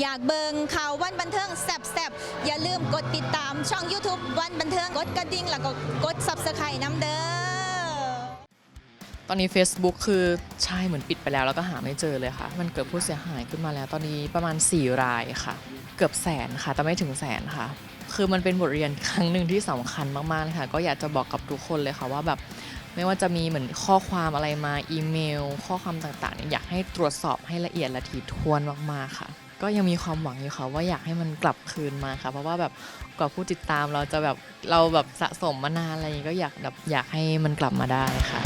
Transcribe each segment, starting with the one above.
อยากเบิงข่าววันบันเทิงแซบๆ อย่าลืมกดติดตามช่อง YouTube วันบันเทิงกดกระดิ่งแล้วก็กด Subscribe น้ำเด้อตอนนี้ Facebook คือใช่เหมือนปิดไปแล้วแล้วก็หาไม่เจอเลยค่ะ มันเกิดผู้เสียหายขึ้นมาแล้ว ตอนนี้ประมาณ 4 รายค่ะ เกือบแสนค่ะ แต่ไม่ถึงแสนค่ะ คือมันเป็นบทเรียนครั้งหนึ่งที่สำคัญมากๆเลยค่ะ ก็อยากจะบอกกับทุกคนเลยค่ะว่าแบบไม่ว่าจะมีเหมือนข้อความอะไรมาอีเมล ข้อความต่างๆ อยากให้ตรวจสอบให้ละเอียดและถี่ถ้วนมากๆค่ะ ก็ยังมีความหวังอยู่ค่ะว่าอยากให้มันกลับคืนมาค่ะ เพราะว่าแบบกว่าผู้ติดตามเราจะแบบเราแบบสะสมมานานอะไรอย่างนี้ก็อยากแบบอยากให้มันกลับมาได้ค่ะ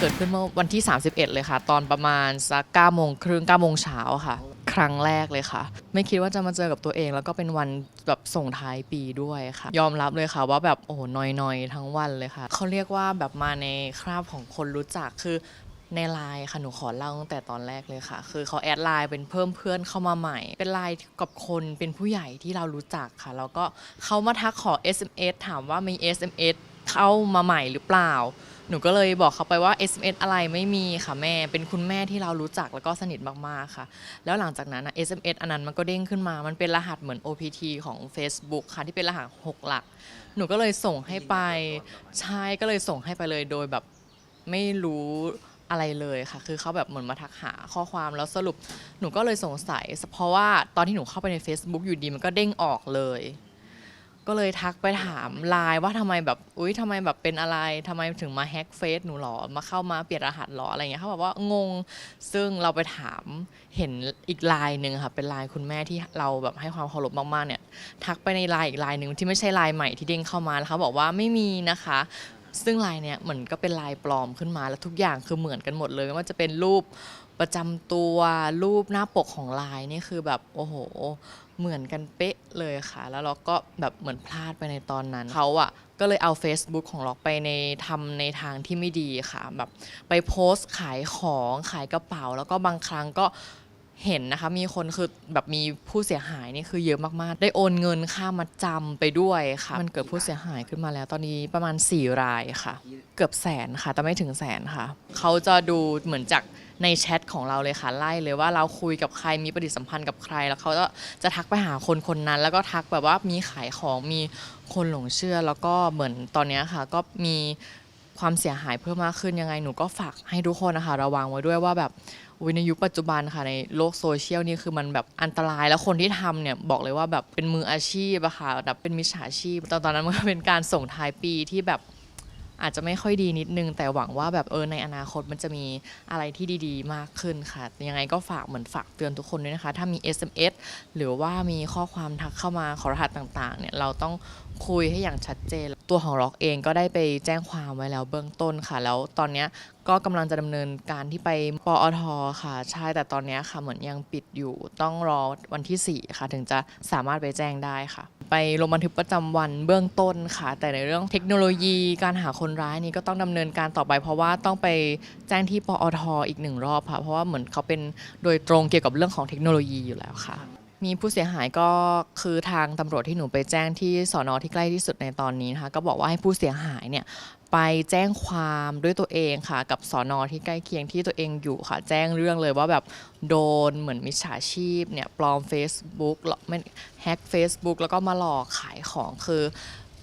เกิดขึ้นเมื่อวันที่ 31 เลยค่ะ ตอนประมาณสัก9โมงครึ่ง9โมงเช้าค่ะ รั้งแรกเลยค่ะ ไม่คิดว่าจะมาเจอกับตัวเอง แล้วก็เป็นวันแบบส่งท้ายปีด้วยค่ะ ยอมรับเลยค่ะว่าแบบโอ้โหนอยๆทั้งวันเลยค่ะเขาเรียกว่าแบบมาในคราบของคนรู้จักคือในไลน์ค่ะหนูขอเล่าตั้งแต่ตอนแรกเลยค่ะ คือเขาแอดไลน์เป็นเพิ่มเพื่อนเข้ามาใหม่ เป็นไลน์กับคนเป็นผู้ใหญ่ที่เรารู้จักค่ะ แล้วก็เขามาทักขอ SMS ถามว่ามี SMS เข้ามาใหม่หรือเปล่า หนูก็เลยบอกเขาไปว่า SMS อะไรไม่มีค่ะแม่ เป็นคุณแม่ที่เรารู้จักแล้วก็สนิทมากๆค่ะ แล้วหลังจากนั้นนะ SMS อันนั้นมันก็เด้งขึ้นมา มันเป็นรหัสเหมือน OPT ของ Facebook ค่ะที่เป็นรหัส6หลัก หนูก็เลยส่งให้ไปใช่ก็เลยส่งให้ไปเลยโดยแบบไม่รู้อะไรเลยค่ะ คือเขาแบบเหมือนมาทักหาข้อความแล้วสรุปหนูก็เลยสงสัย เพราะว่าตอนที่หนูเข้าไปใน Facebook อยู่ดีมันก็เด้งออกเลย ก็เลยทักไปถามไลน์ว่าทำไมแบบอุ๊ยทำไมแบบเป็นอะไรทำไมถึงมาแฮ็กเฟซหนูหรอมาเข้ามาเปลี่ยนรหัสหรออะไรเงี้ยเขาบอกว่างงซึ่งเราไปถามเห็นอีกไลน์หนึ่งค่ะเป็นไลน์คุณแม่ที่เราแบบให้ความเคารพมากๆเนี่ยทักไปในไลน์อีกไลน์หนึ่งที่ไม่ใช่ไลน์ใหม่ที่เด้งเข้ามาแล้วเขาบอกว่าไม่มีนะคะซึ่งไลน์เนี่ยเหมือนก็เป็นไลน์ปลอมขึ้นมาแล้วทุกอย่างคือเหมือนกันหมดเลยไม่ว่าจะเป็นรูป ประจำตัวรูปหน้าปกของไลน์นี่คือแบบโอ้โห เหมือนกันเป๊ะเลยค่ะ แล้วเราก็แบบเหมือนพลาดไปในตอนนั้นเขาอะก็เลยเอา Facebook ของล็อกไปในทำในทางที่ไม่ดีค่ะแบบไปโพสต์ขายของขายกระเป๋า แล้วก็บางครั้งก็เห็นนะคะ มีคนคือแบบมีผู้เสียหายนี่คือเยอะมากๆ ได้โอนเงินค่ามัดจำไปด้วยค่ะ มันเกิดผู้เสียหายขึ้นมาแล้ว ตอนนี้ประมาณ 4 รายค่ะ เกือบแสนค่ะ แต่ไม่ถึงแสนค่ะ เขาจะดูเหมือนจาก ในแชทของเราเลยค่ะไล่เลยว่าเราคุยกับใครมีปฏิสัมพันธ์กับใคร แล้วเขาก็จะทักไปหาคนคนนั้น แล้วก็ทักแบบว่ามีขายของมีคนหลงเชื่อ แล้วก็เหมือนตอนนี้ค่ะ ก็มีความเสียหายเพิ่มมากขึ้นยังไงหนูก็ฝากให้ทุกคนนะคะระวังไว้ด้วยว่าแบบอุ๊ยในยุคปัจจุบันค่ะในโลกโซเชียลนี่คือมันแบบอันตรายแล้วคนที่ทำเนี่ยบอกเลยว่าแบบเป็นมืออาชีพอะค่ะแบบเป็นมิจฉาชีพตอนตอนนั้นมันก็เป็นการส่งท้ายปีที่แบบ อาจจะไม่ค่อยดีนิดนึง แต่หวังว่าแบบเออในอนาคตมันจะมีอะไรที่ดีๆ มากขึ้นค่ะ ยังไงก็ฝากเหมือนฝากเตือนทุกคนด้วยนะคะ ถ้ามี SMS หรือว่ามีข้อความทักเข้ามาขอรหัสต่างๆเนี่ยเราต้อง คุยให้อย่างชัดเจน ตัวของล็อกเองก็ได้ไปแจ้งความไว้แล้วเบื้องต้นค่ะ แล้วตอนนี้ก็กำลังจะดำเนินการที่ไปปอทค่ะ ใช่แต่ตอนนี้ค่ะเหมือนยังปิดอยู่ต้องรอวันที่ 4 ค่ะ ถึงจะสามารถไปแจ้งได้ค่ะ ไปลงบันทึกประจำวันเบื้องต้นค่ะ แต่ในเรื่องเทคโนโลยีการหาคนร้ายนี่ก็ต้องดำเนินการต่อไป เพราะว่าต้องไปแจ้งที่ปอทอีกหนึ่งรอบค่ะเพราะว่าเหมือนเขาเป็นโดยตรงเกี่ยวกับเรื่องของเทคโนโลยีอยู่แล้วค่ะ มีผู้เสียหายก็คือทางตำรวจที่หนูไปแจ้งที่สอนอที่ใกล้ที่สุดในตอนนี้นะคะก็บอกว่าให้ผู้เสียหายเนี่ยไปแจ้งความด้วยตัวเองค่ะ กับสอนอที่ใกล้เคียงที่ตัวเองอยู่ค่ะ แจ้งเรื่องเลยว่าแบบโดนเหมือนมิจฉาชีพเนี่ยปลอม Facebook หลอกไม่แฮ็ก Facebook แล้วก็มาหลอกขายของคือ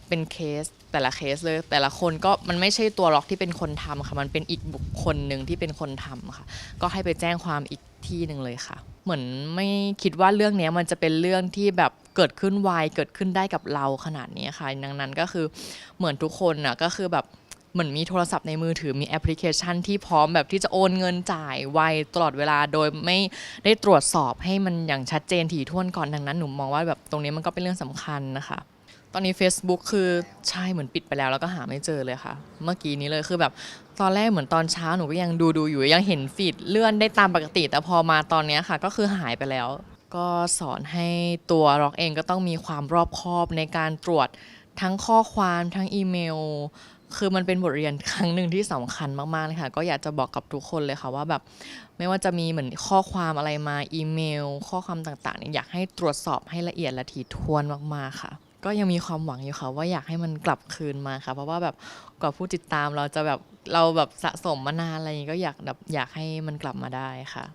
เป็นเคสแต่ละเคสเลย แต่ละคนก็มันไม่ใช่ตัวล็อกที่เป็นคนทำค่ะ มันเป็นอีกบุคคลหนึ่งที่เป็นคนทำค่ะ ก็ให้ไปแจ้งความอีกที่หนึ่งเลยค่ะ เหมือนไม่คิดว่าเรื่องนี้มันจะเป็นเรื่องที่แบบเกิดขึ้นไวเกิดขึ้นได้กับเราขนาดนี้ค่ะ ดังนั้นก็คือเหมือนทุกคนน่ะก็คือแบบเหมือนมีโทรศัพท์ในมือถือมีแอปพลิเคชันที่พร้อมแบบที่จะโอนเงินจ่ายไวตลอดเวลาโดยไม่ได้ตรวจสอบให้มันอย่างชัดเจนถี่ถ้วนก่อนดังนั้นหนูมองว่าแบบตรงนี้มันก็เป็นเรื่องสำคัญนะคะ ตอนนี้ Facebook คือใช่เหมือนปิดไปแล้วแล้วก็หาไม่เจอเลยค่ะ เมื่อกี้นี้เลยคือแบบ ตอนแรกเหมือนตอนเช้าหนูก็ยังดูดูอยู่ยังเห็นฟีดเลื่อนได้ตามปกติ แต่พอมาตอนนี้ค่ะ ก็คือหายไปแล้ว ก็สอนให้ตัวร็อกเองก็ต้องมีความรอบคอบในการตรวจทั้งข้อความทั้งอีเมล คือมันเป็นบทเรียนครั้งหนึ่งที่สำคัญมากๆเลยค่ะ ก็อยากจะบอกกับทุกคนเลยค่ะว่าแบบไม่ว่าจะมีเหมือนข้อความอะไรมาอีเมล ข้อความต่างๆเนี่ยอยากให้ตรวจสอบให้ละเอียดและถี่ถ้วนมากๆค่ะ ก็ยังมีความหวังอยู่ค่ะว่าอยากให้มันกลับคืนมาค่ะ เพราะว่าแบบกว่าผู้ติดตามเราจะแบบเราแบบสะสมมานานอะไรอย่างนี้ก็อยากแบบอยากให้มันกลับมาได้ค่ะ